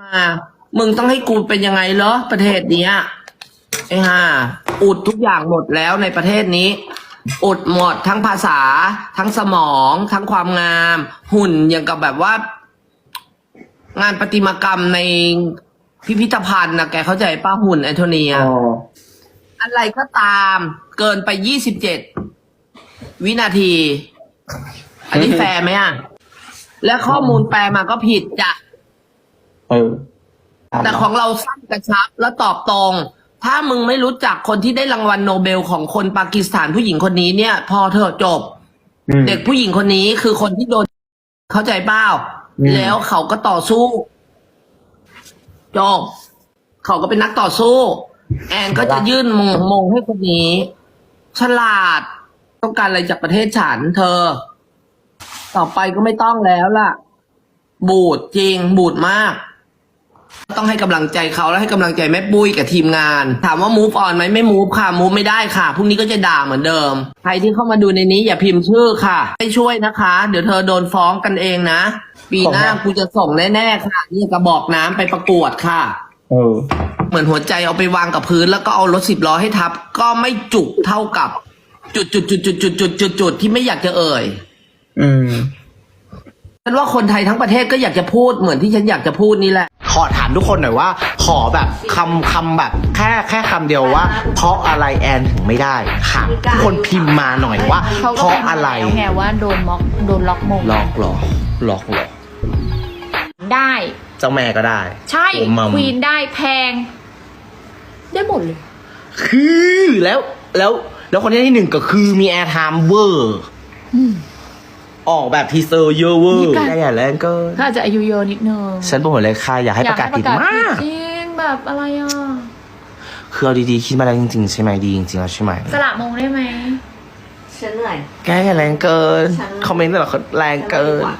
มา มึงต้องให้กูเป็นยังไงเหรอประเทศเนี้ยไอ้ห่าอุดทุกอย่างหมดแล้วในประเทศนี้ อุดหมดทั้งภาษา ทั้งสมอง ทั้งความงาม หุ่นอย่างกับแบบว่า งานประติมากรรมในพิพิธภัณฑ์นะแกเข้าใจป้าหุ่นแอนโทเนียอะไรก็ตามเกินไปยี่สิบเจ็ดวินาที อันนี้แฟร์ไหมอะ และข้อมูลแปลมาก็ผิดจ้ะ เออแต่ของเราสั้นกระชับและตอบตรง ถ้ามึงไม่รู้จักคนที่ได้รางวัลโนเบลของคนปากีสถานผู้หญิงคนนี้เนี่ย พอเธอะจบ อืม เด็กผู้หญิงคนนี้คือคนที่โดน เข้าใจเปล่าอืม แล้วเขาก็ต่อสู้จบเขาก็เป็นนักต่อสู้ แอนก็จะยื่นมงมงให้คนนี้ ฉลาด ต้องการอะไรจากประเทศฉัน เธอ ต่อไปก็ไม่ต้องแล้วล่ะ บูดจริงบูดมาก ต้องให้กำลังใจเขาแล้วให้กำลังใจแม่ปุ้ยกับทีมงาน ถามว่า move on ไหมไม่ move ค่ะ move ไม่ได้ค่ะพรุ่งนี้ก็จะด่าเหมือนเดิม ใครที่เข้ามาดูในนี้อย่าพิมพ์ชื่อค่ะไม่ช่วยนะคะ เดี๋ยวเธอโดนฟ้องกันเองนะ ปีหน้าส่งมากูจะส่งแน่ๆค่ะนี่กระบอกน้ำไปประกวดค่ะ เออ เหมือนหัวใจเอาไปวางกับพื้น แล้วก็เอารถสิบล้อให้ทับ ก็ไม่จุกเท่ากับ จุดจุดจุดจุดจุดจุดจุดจุดที่ไม่อยากจะเอ่ย อืม ฉันว่าคนไทยทั้งประเทศก็อยากจะพูดเหมือนที่ฉันอยากจะพูดนี่แหละ ขอถามทุกคนหน่อยว่า ขอแบบคำคำแบบ แค่แค่คำเดียวว่า เพราะอะไรแอนถึงไม่ได้ค่ะทุกคนพิมพ์มาหน่อยว่า เขาเพก็ราะเป็นมาอะไรแล้วไงว่าโดนม็อกโดนล็อกมงล็อกเหรอล็อกเหรอได้ เจ้าแม่ก็ได้ใช่โอ้มัม ควีนได้แพง ได้หมดเลย คือแล้วแล้วแล้วคนที่ได้ที่หนึ่งก็คือมีแอร์ไทม์เวอร์ ออกแบบทีเซอร์เยอะเวอมีร์การได้อย่าแรงเก็ก็อาจจะอายุเยอะนิดนึงฉันบอกเลยค่ะอยากให้ประกาศผิดอยมากจริงแบบอะไรอะคือเอาดีๆคิดมาแล้วจริงๆใช่ไหมดีจริงๆแล้วใช่ไหมสละมงได้ไหมฉันเหนื่อยแกอย่าแรงเกินฉันคอมเมนต์แต่ละคนแรงเกินฉันไม่ไหว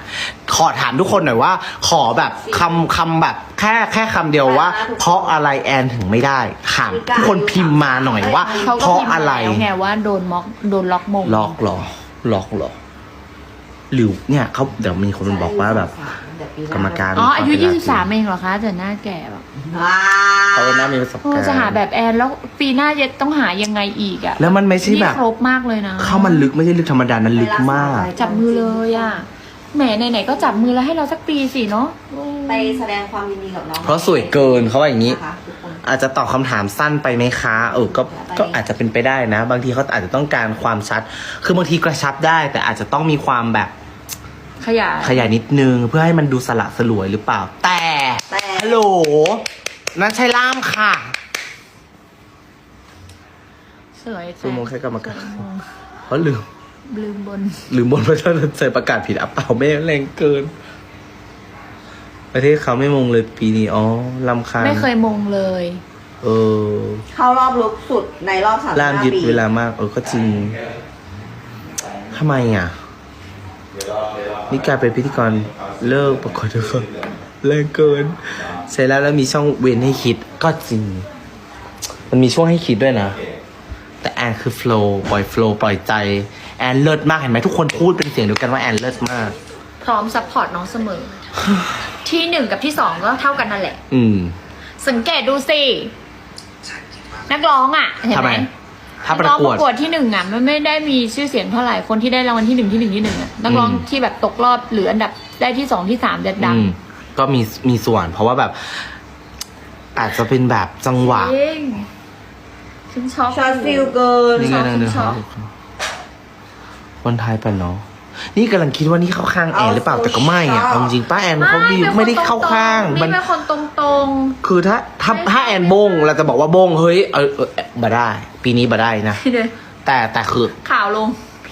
ขอถามทุกคนหน่อยว่า ขอแบบคำคำแบบ แค่แค่คำเดียวว่า เพราะอะไรแอนถึงไม่ได้ถามทุกคนพิมพ์มาหน่อยว่าเขาเพก็ราะพิมพ์อะมาไรแล้วไงว่าโดนม็อกโดนล็อกมงล็อกเหรอล็อกเหรอ หรือเนี่ยเขาเดี๋ยวมีคนบอกว่าแบบ กรรมการอ๋ออายุมีควมเป็น23 เองเหรอคะแต่หน้าแก่แบบว้าเขาน่ามีประสบโอ้การณ์จะหาแบบแอนแล้วปีหน้าจะต้องหายังไงอีกอะแล้วมันไม่ใช่นี่แบบครบมากเลยนะเข้ามันลึกไม่ใช่ลึกธรรมดานั้นลึกมาก จับมือเลยอะแหมไหนๆก็จับมือแล้วให้เราสักปีสิเนาะไปแสดงความยินดีกับน้องเพราะสวยเกินเขาว่าอย่างนี้นะคะทุกคน อาจจะตอบคำถามสั้นไปไหมคะเออก็ก็อาจจะเป็นไปได้นะ บางทีเขาอาจจะต้องการความชัด คือบางทีกระชับได้ แต่อาจจะต้องมีความแบบขยาย ขยายนิดนึง เพื่อให้มันดูสละสลวยหรือเปล่า แต่แต่ ฮัลโหลนั่นใช่ล่ามค่ะสวยซูมงแค่กรรมการสวยมงเพราะลืม ลืมบน ลืมบนพระเจ้าใส่ประกาศผิดอะเปล่าไม่แรงเกิน ประเทศเขาไม่มงเลยปีนี้อ๋อลำคาญไม่เคยมงเลย เออเข้ารอบลึกสุดในรอบสามล่ามห้ายึดปีเวลามาก เออก็จริงทำไมอะนี่กลายเป็นพิธีกรเลิกประกวดทุกคนแรงเกิน เสร็จแล้วแล้วมีช่องเว้นให้คิดก็จริง มันมีช่วงให้คิดด้วยนะ แต่แอนคือโฟล์ปล่อยโฟล์ปล่อยใจ แอนเลิศมากเห็นไหมทุกคนพูดเป็นเสียงเดียวกันว่าแอนเลิศมาก พร้อมซัพพอร์ตน้องเสมอ ที่หนึ่งกับที่สองก็เท่ากันนั่นแหละ อืม สังเกตดูสินักร้องอะเห็นทำไหไม มถ้าปนัระร้องกปวด ระกวดที่หนึ่งอะมันไม่ได้มีชื่อเสียงเท่าไหร่คนที่ได้รางวัลที่หนึ่งที่หนึ่งที่หนึ่งอะนักร้องอืม ที่แบบตกรอบหรืออันดับได้ที่สองที่สามจะดัง อืมก็มีมีส่วน เพราะว่าแบบ อาจจะเป็นแบบจังหวะจริงฉันช็อกช็อตฟิลเกิน นี่ไงชอบนั่งเดินชอบคนไทยปะเนาะ นี่กำลังคิดว่านี่เข้าข้างแอนหรือเปล่าแต่ก็ไม่อะเอาจริงๆป้าแอนเขาดีไม่ได้เข้าข้างนี่มันเป็นคนตรงคือถ้าถ้าถ้าแอนบงเราจะบอกว่าบงเฮ้ยเออเออบ่ได้ ปีนี้บ่ได้นะ ๆเดี๋ยวแต่แต่คือข่าวลง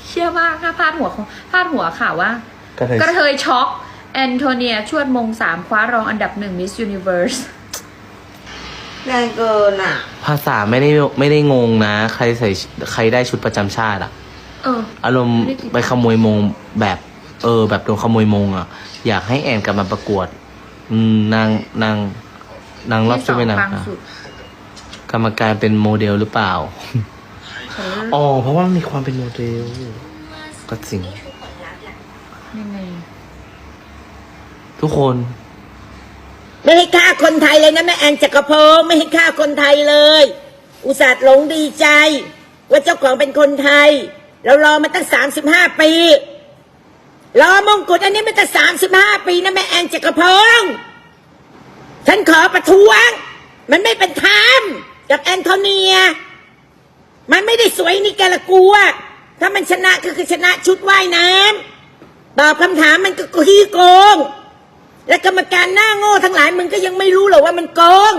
เชื่อมากค่ะพาดหัวของพาดหัวข่าวว่า ก็เลยกระเทยช็อกแอนโทเนียชวดมงสามคว้ารองอันดับหนึ่งมิสยูนิเว r ร์สแรงเกินอะ ภาษาไม่ได้ไม่ได้งงนะ ใครใส่ใครได้ชุดประจำชาติอะ เออ อารมณ์ไม่ได้ติดไปขโมยมงแบบ เออ แบบโดนขโมยมงอะ อยากให้แอนกลับมาประกวด อืมนางนางนางรอบที่สช่วยองไปนางปังอะสุดกรรมการเป็นโมเดลหรือเปล่าเอออ๋อ เพราะว่ามันมีความเป็นโมเดล ก็จริงยังไงทุกคน ไม่ให้ฆ่าคนไทยเลยนะแม่แอนจักรพงศ์ไม่ให้ฆ่าคนไทยเลย อุตส่าห์หลงดีใจ ว่าเจ้าของเป็นคนไทย เรารอมาตั้งสามสิบห้าปี รอมงกุฎอันนี้มาตั้งสามสิบห้าปีนะแม่แอนจักรพงศ์ฉันขอประท้วง มันไม่เป็นธรรมกับแอนโทเนีย มันไม่ได้สวยนี่แกละกลัว ถ้ามันชนะก็คือชนะชุดว่ายน้ำตอบคำถามมันก็ขี้โกง และกรรมการหน้าโง่ทั้งหลายมึงก็ยังไม่รู้หรอกว่ามันโกง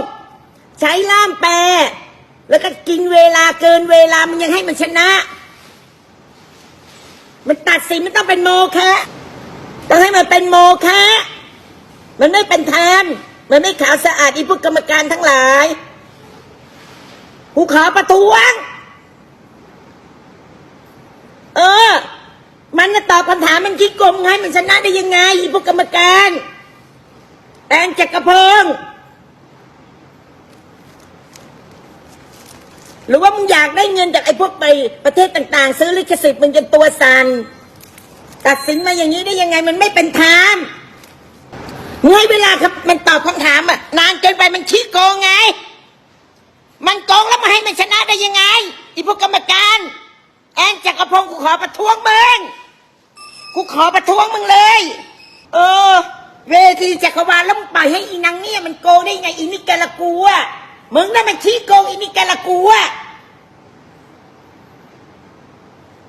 ใช้ล่ามแปลแล้วก็กินเวลาเกินเวลามันยังให้มันชนะ มันตัดสินมันต้องเป็นโมฆะต้องให้มันเป็นโมฆะมันไม่เป็นธรรมมันไม่ขาวสะอาดอีพวกกรรมการทั้งหลายกูขอประท้วง เออ มันน่ะตอบคำถามมันคิดโกงไงมันชนะได้ยังไงอีพวกกรรมการแอนจักรพงศ์ หรือว่ามึงอยากได้เงินจากไอ้พวกไปประเทศต่างๆ ซื้อลิขสิทธิ์มึงจนตัวสัน่นตัดสินมาอย่างนี้ได้ยังไงมันไม่เป็นธรรมมึงให้เวลาครับมันตอบคำถามอะนานเกินไปมันชี้โกงไง มันโกงแล้วมาให้มันชนะได้ยังไงอีพวกกรรมการ แอนจักรพงศ์กูขอประท้วงมึงกูขอประท้วงมึงเลย เออ เวทีจักรวาลแล้วมึงปล่อยให้อีนางเนี่ยมันโกงได้ยังไงอีนี่แกละกูอะ มึงน่ะมันชี้โกงอีนี่แกละกูอะ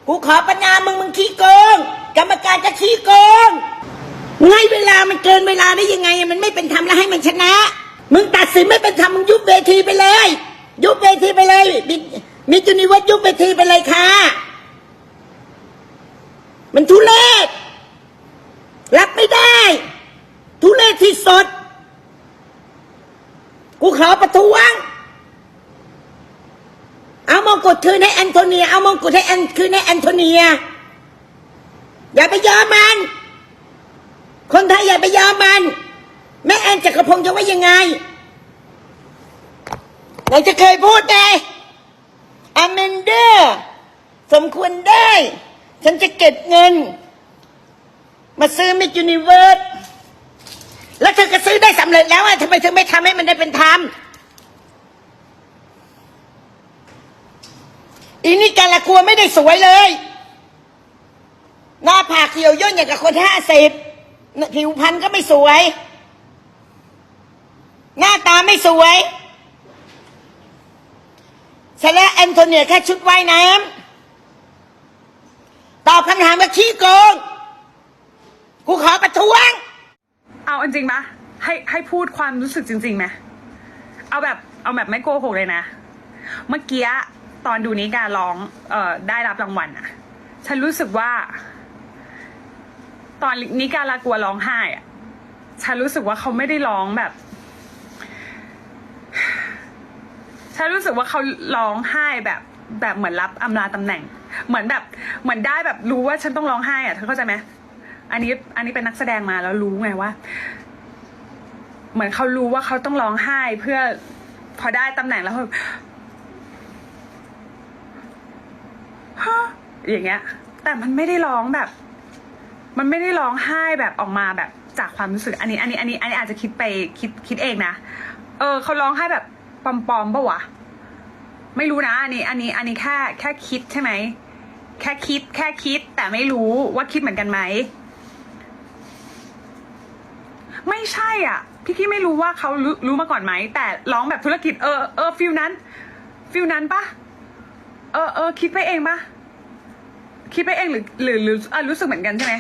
กูขอปัญญามึงมึงขี้โกง กรรมการจะขี้โกงงให้เวลามันเกินเวลาได้ยังไง มันไม่เป็นธรรมแล้วให้มันชนะ มึงตัดสินไม่เป็นธรรมมึงยุบเวทีไปเลย ยุบเวทีไปเลยมิมิจุนิวัฒยุบเวทีไปเลยค่ะ มันทุเลศรับไม่ได้ ทุเลศที่สุด กู ขอประท้วง เอามงกุฎคืนให้แอนโทเนีย เอามงกุฎให้แอนคืนให้แอนโทเนีย อย่าไปยอมมัน คนไทยอย่าไปยอมมัน แม่แอนจักรพงศ์จะว่ายังไงเราจะเคยพูดไงอเมนเดอร์สมควรได้ ฉันจะเก็บเงิน มาซื้อมิจูนิเวิร์ส แล้วเธอก็ซื้อได้สำเร็จแล้วอะทำไมเธอไม่ทำให้มันได้เป็นธรรมอีนี่การละกลัวไม่ได้สวยเลย หน้าผากเขียวย่นอย่างกับคนห้าสิบผิวพรรณก็ไม่สวย หน้าตาไม่สวยเสร็จแล้วแอนโทเนียแค่ชุดว่ายน้ำตอบคำถามว่าขี้โกง กูขอประท้วง เอาจริงปะให้ให้พูดความรู้สึกจริงๆไหมเอาแบบเอาแบบไม่โกหกเลยนะ เมื่อกี้ตอนดูนี้การร้องเอ่อได้รับรางวัลอะฉันรู้สึกว่า ตอนนิการากัวร้องไห้อะฉันรู้สึกว่าเขาไม่ได้ร้องแบบ ฉันรู้สึกว่าเขาร้องไห้แบบแบบเหมือนรับอำลาตำแหน่ง เหมือนแบบเหมือนได้แบบรู้ว่าฉันต้องร้องไห้อะเธอเข้าใจไหม อันนี้อันนี้เป็นนักแสดงมาแล้วรู้ไงว่า เหมือนเขารู้ว่าเขาต้องร้องไห้เพื่อพอได้ตำแหน่งแล้วเขาฮะอย่างเงี้ย แต่มันไม่ได้ร้องแบบ มันไม่ได้ร้องไห้แบบออกมาแบบจากความรู้สึก อันนี้อันนี้อันนี้อันนี้อาจจะคิดไปคิดคิดเองนะเออเขาร้องไห้แบบปลอมๆปะวะไม่รู้นะ อันนี้ อันนี้อันนี้แค่แค่คิดใช่ไหมแค่คิดแค่คิดแต่ไม่รู้ว่าคิดเหมือนกันไหม ไม่ใช่อะ พี่กี้ไม่รู้ว่าเขารู้รู้มาก่อนไหม แต่ร้องแบบธุรกิจเออเออฟิลนั้นฟิลนั้นปะเออเออคิดไปเองปะคิดไปเองหรือหรือหรืออะรู้สึกเหมือนกันใช่ไหม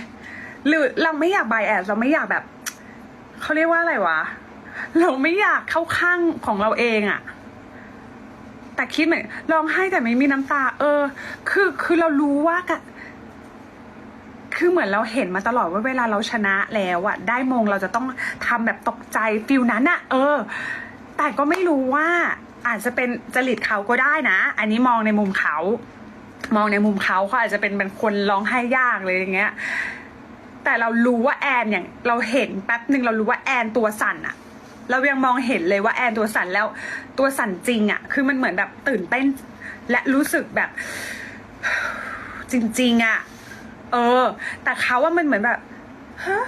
หรือเราไม่อยากบายแอดเราไม่อยากแบบเขาเรียกว่าอะไรวะ เราไม่อยากเข้าข้างของเราเองอะแต่คิดเหมือนร้องไห้แต่ไม่มีน้ำตา เออ คือคือเรารู้ว่ากะ คือเหมือนเราเห็นมาตลอดว่าเวลาเราชนะแล้วอะได้มงเราจะต้องทำแบบตกใจฟิลนั้นอะเออ แต่ก็ไม่รู้ว่าอาจจะเป็นจริตเขาก็ได้นะ อันนี้มองในมุมเขา มองในมุมเขาเขาอาจจะเป็นเป็นคนร้องไห้ยากเลยอย่างเงี้ย แต่เรารู้ว่าแอนอย่างเราเห็นแป๊บหนึ่งเรารู้ว่าแอนตัวสั่นอะเรายังมองเห็นเลยว่าแอนตัวสั่นแล้วตัวสั่นจริงอะคือมันเหมือนแบบตื่นเต้น และรู้สึกแบบจริง ๆอะ เออ แต่เขาว่ามันเหมือนแบบฮะ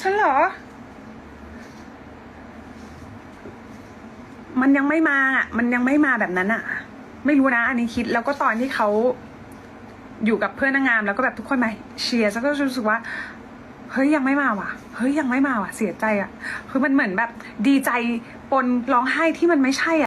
ฉันเหรอ มันยังไม่มาอะ มันยังไม่มาแบบนั้นอะ ไม่รู้นะ อันนี้คิดแล้วก็ตอนที่เขาอยู่กับเพื่อนนางงามแล้วก็แบบทุกคนมาเชียร์แล้วก็รู้สึกว่าเฮ้ยยังไม่มาว่ะ เฮ้ยยังไม่มาว่ะ เสียใจอะ คือมันเหมือนแบบดีใจปนร้องไห้ที่มันไม่ใช่อะ